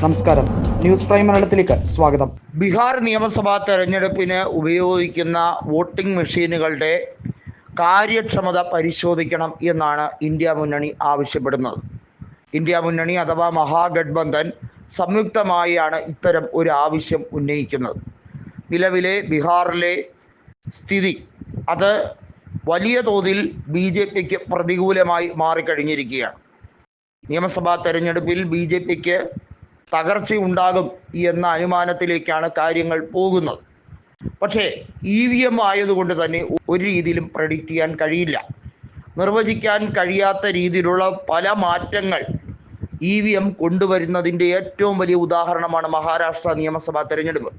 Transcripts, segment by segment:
നമസ്കാരം. News prime മലയാളത്തിലേക്ക് സ്വാഗതം. ബീഹാർ നിയമസഭാ തെരഞ്ഞെടുപ്പിന് ഉപയോഗിക്കുന്ന വോട്ടിംഗ് മെഷീനുകളുടെ കാര്യക്ഷമത പരിശോധിക്കണം എന്നാണ് ഇന്ത്യ മുന്നണി ആവശ്യപ്പെടുന്നത്. ഇന്ത്യ മുന്നണി അഥവാ മഹാഗഡ്ബന്ധൻ സംയുക്തമായാണ് ഇത്തരം ഒരു ആവശ്യം ഉന്നയിക്കുന്നത്. നിലവിലെ ബീഹാറിലെ സ്ഥിതി അത് വലിയ തോതിൽ ബി ജെ പിക്ക് പ്രതികൂലമായി മാറിക്കഴിഞ്ഞിരിക്കുകയാണ്. നിയമസഭാ തെരഞ്ഞെടുപ്പിൽ ബി ജെ പിക്ക് തകർച്ചയുണ്ടാകും എന്ന അനുമാനത്തിലേക്കാണ് കാര്യങ്ങൾ പോകുന്നത്. പക്ഷേ ഇ വി എം ആയതുകൊണ്ട് തന്നെ ഒരു രീതിയിലും പ്രഡിക്റ്റ് ചെയ്യാൻ കഴിയില്ല. നിർവചിക്കാൻ കഴിയാത്ത രീതിയിലുള്ള പല മാറ്റങ്ങൾ ഇ വി എം കൊണ്ടുവരുന്നതിന്റെ ഏറ്റവും വലിയ ഉദാഹരണമാണ് മഹാരാഷ്ട്ര നിയമസഭാ തെരഞ്ഞെടുപ്പ്.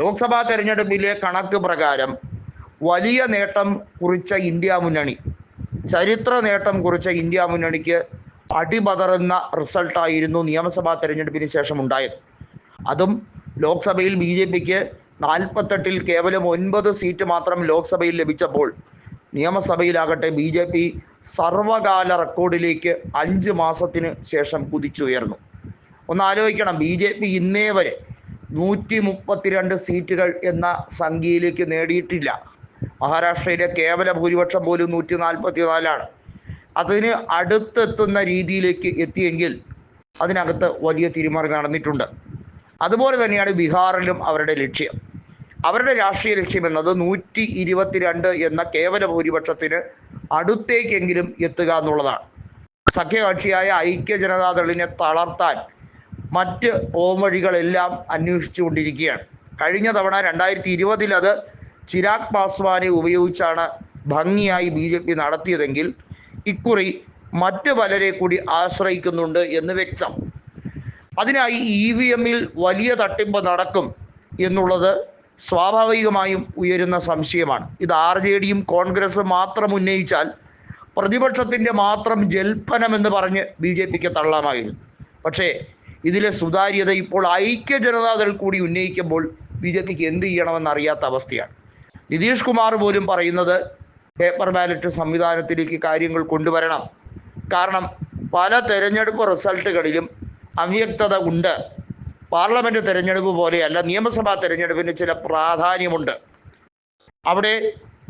ലോക്സഭാ തെരഞ്ഞെടുപ്പിലെ കണക്ക് പ്രകാരം വലിയ നേട്ടം കുറിച്ച ഇന്ത്യ മുന്നണി ചരിത്ര നേട്ടം കുറിച്ച ഇന്ത്യ മുന്നണിക്ക് അടിപതറുന്ന റിസൾട്ടായിരുന്നു നിയമസഭാ തെരഞ്ഞെടുപ്പിന് ശേഷം ഉണ്ടായത് അതും ലോക്സഭയിൽ ബി ജെ പിക്ക് നാൽപ്പത്തെട്ടിൽ കേവലം ഒൻപത് സീറ്റ് മാത്രം ലോക്സഭയിൽ ലഭിച്ചപ്പോൾ നിയമസഭയിലാകട്ടെ ബി ജെ പി സർവകാല റെക്കോർഡിലേക്ക് അഞ്ച് മാസത്തിന് ശേഷം കുതിച്ചുയർന്നു. ഒന്ന് ആലോചിക്കണം ബി ജെ പി ഇന്നേ വരെ നൂറ്റി മുപ്പത്തിരണ്ട് സീറ്റുകൾ എന്ന സംഖ്യയിലേക്ക് നേടിയിട്ടില്ല. മഹാരാഷ്ട്രയിലെ കേവല ഭൂരിപക്ഷം പോലും നൂറ്റി നാൽപ്പത്തി നാലാണ് അതിന് അടുത്തെത്തുന്ന രീതിയിലേക്ക് എത്തിയെങ്കിൽ അതിനകത്ത് വലിയ തിരിമറി നടന്നിട്ടുണ്ട്. അതുപോലെ തന്നെയാണ് ബീഹാറിലും അവരുടെ ലക്ഷ്യം. അവരുടെ രാഷ്ട്രീയ ലക്ഷ്യം എന്നത് നൂറ്റി ഇരുപത്തിരണ്ട് എന്ന കേവല ഭൂരിപക്ഷത്തിന് അടുത്തേക്കെങ്കിലും എത്തുക എന്നുള്ളതാണ്. സഖ്യകക്ഷിയായ ഐക്യ ജനതാദളിനെ തളർത്താൻ മറ്റ് പോംവഴികളെല്ലാം അന്വേഷിച്ചുകൊണ്ടിരിക്കുകയാണ്. കഴിഞ്ഞ തവണ രണ്ടായിരത്തി ഇരുപതിൽ അത് ചിരാഗ് പാസ്വാനെ ഉപയോഗിച്ചാണ് ഭംഗിയായി ബി ജെ പി നടത്തിയതെങ്കിൽ ഇക്കുറി മറ്റു പലരെ കൂടി ആശ്രയിക്കുന്നുണ്ട് എന്ന് വ്യക്തം. അതിനായി ഇ വി എമ്മിൽ വലിയ തട്ടിമ്പ് നടക്കും എന്നുള്ളത് സ്വാഭാവികമായും ഉയരുന്ന സംശയമാണ്. ഇത് ആർ ജെ ഡിയും കോൺഗ്രസും മാത്രം ഉന്നയിച്ചാൽ പ്രതിപക്ഷത്തിന്റെ മാത്രം ജൽപ്പനമെന്ന് പറഞ്ഞ് ബി ജെ പിക്ക് തള്ളാമായിരുന്നു. പക്ഷേ ഇതിലെ സുതാര്യത ഇപ്പോൾ ഐക്യ ജനതാദൾ കൂടി ഉന്നയിക്കുമ്പോൾ ബി ജെ പിക്ക് എന്ത് ചെയ്യണമെന്ന് അറിയാത്ത അവസ്ഥയാണ്. നിതീഷ് കുമാർ പോലും പറയുന്നത് പേപ്പർ ബാലറ്റ് സംവിധാനത്തിലേക്ക് കാര്യങ്ങൾ കൊണ്ടുവരണം. കാരണം പല തെരഞ്ഞെടുപ്പ് റിസൾട്ടുകളിലും അവ്യക്തത ഉണ്ട്. പാർലമെന്റ് തെരഞ്ഞെടുപ്പ് പോലെയല്ല നിയമസഭാ തെരഞ്ഞെടുപ്പിന് ചില പ്രാധാന്യമുണ്ട്. അവിടെ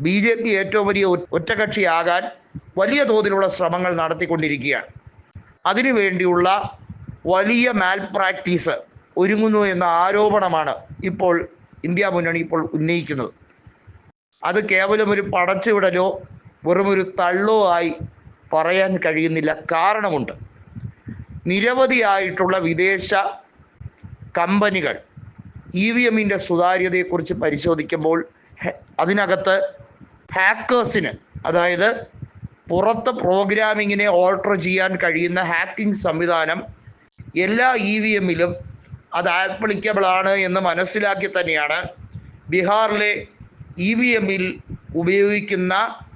ബി ജെ പി ഏറ്റവും വലിയ ഒറ്റകക്ഷിയാകാൻ വലിയ തോതിലുള്ള ശ്രമങ്ങൾ നടത്തിക്കൊണ്ടിരിക്കുകയാണ്. അതിനുവേണ്ടിയുള്ള വലിയ മാൽ പ്രാക്ടീസ് ഒരുങ്ങുന്നു എന്ന ആരോപണമാണ് ഇപ്പോൾ ഇന്ത്യ മുന്നണി ഇപ്പോൾ ഉന്നയിക്കുന്നത്. അത് കേവലം ഒരു പടച്ചുവിടലോ വെറുമൊരു തള്ളോ ആയി പറയാൻ കഴിയുന്നില്ല. കാരണമുണ്ട്. നിരവധിയായിട്ടുള്ള വിദേശ കമ്പനികൾ ഇ വി എമ്മിന്റെ സുതാര്യതയെക്കുറിച്ച് പരിശോധിക്കുമ്പോൾ അതിനകത്ത് ഹാക്കേഴ്സിന് അതായത് പുറത്ത് പ്രോഗ്രാമിങ്ങിനെ ഓൾട്ടർ ചെയ്യാൻ കഴിയുന്ന ഹാക്കിംഗ് സംവിധാനം എല്ലാ ഇ വി എമ്മിലും അത് ആപ്ലിക്കബിൾ ആണ് എന്ന് മനസ്സിലാക്കി തന്നെയാണ് ബീഹാറിലെ ഇ വി എമ്മിൽ ഉപയോഗിക്കുന്ന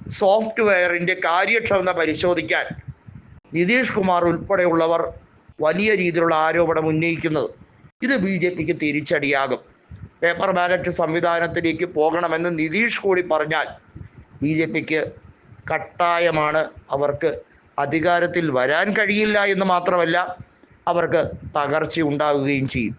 സോഫ്റ്റ്വെയറിന്റെ കാര്യക്ഷമത പരിശോധിക്കാൻ നിതീഷ് കുമാർ ഉൾപ്പെടെയുള്ളവർ വലിയ രീതിയിലുള്ള ആരോപണം ഉന്നയിക്കുന്നത്. ഇത് ബി ജെ പിക്ക് തിരിച്ചടിയാകും. പേപ്പർ ബാലറ്റ് സംവിധാനത്തിലേക്ക് പോകണമെന്ന് നിതീഷ് കൂടി പറഞ്ഞാൽ ബി ജെ പിക്ക് കട്ടായമാണ്. അവർക്ക് അധികാരത്തിൽ വരാൻ കഴിയില്ല എന്ന് മാത്രമല്ല അവർക്ക് തകർച്ച ഉണ്ടാവുകയും ചെയ്യും.